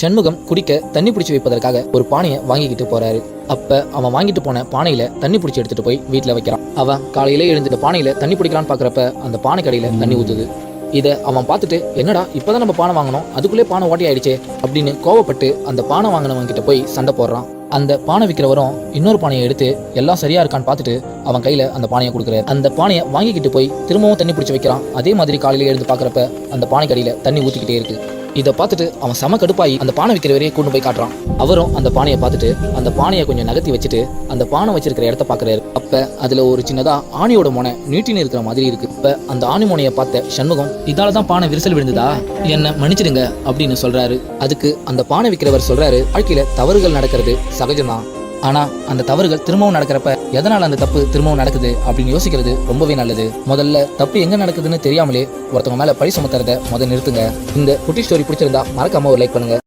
சண்முகம் குடிக்க தண்ணி பிடிச்சி வைப்பதற்காக ஒரு பானையை வாங்கிக்கிட்டு போறாரு. அப்ப அவன் வாங்கிட்டு போன பானையில தண்ணி பிடிச்சி எடுத்துட்டு போய் வீட்டுல வைக்கிறான். அவன் காலையில எழுந்துட்டு பானையில தண்ணி பிடிக்கலான்னு பாக்குறப்ப அந்த பானை கடையில தண்ணி ஊத்துது. இதை அவன் பார்த்துட்டு என்னடா இப்பதான் நம்ம பானை வாங்கினோம். அதுக்குள்ளே பானை ஓட்டி ஆயிடுச்சே அப்படின்னு கோவப்பட்டு அந்த பானை வாங்கினவங்க கிட்ட போய் சண்டை போடுறான். அந்த பானை விற்கிறவரும் இன்னொரு பானையை எடுத்து எல்லாம் சரியா இருக்கான்னு பார்த்துட்டு அவன் கையில அந்த பானையை கொடுக்குறாரு. அந்த பானையை வாங்கிக்கிட்டு போய் திரும்பவும் தண்ணி பிடிச்சி வைக்கிறான். அதே மாதிரி காலையில எழுந்து பார்க்குறப்ப அந்த பானை கடியில தண்ணி ஊத்திக்கிட்டே இருக்கு. இதை பார்த்துட்டு அவன் செம கடுப்பாகி அந்த பானை விற்கிறவரையே கொண்டு போய் காட்டுறான். அவரும் அந்த பானையை பார்த்துட்டு அந்த பானையை கொஞ்சம் நகர்த்தி வச்சுட்டு அந்த பானை வச்சிருக்கிற இடத்த பார்க்குறாரு. அப்போ அதில் ஒரு சின்னதாக ஆணியோட முனை நீட்டின்னு இருக்கிற மாதிரி இருக்கு. இப்போ அந்த ஆணி முனையை பார்த்த சண்முகம் இதால தான் பானை விரிசல் விழுந்ததா? என்ன மன்னிச்சிடுங்க அப்படின்னு சொல்றாரு. அதுக்கு அந்த பானை விற்கிறவர் சொல்றாரு வாழ்க்கையில தவறுகள் நடக்கிறது சகஜம்தான். ஆனா அந்த தவறுகள் திரும்பவும் நடக்கிறப்ப எதனால அந்த தப்பு திரும்பவும் நடக்குது அப்படின்னு யோசிக்கிறது ரொம்பவே நல்லது. முதல்ல தப்பு எங்க நடக்குதுன்னு தெரியாமலே ஒருத்தவங்க மேல பழி சுமத்துறத முதல் நிறுத்துங்க. இந்த குட்டி ஸ்டோரி பிடிச்சிருந்தா மறக்காம ஒரு லைக் பண்ணுங்க.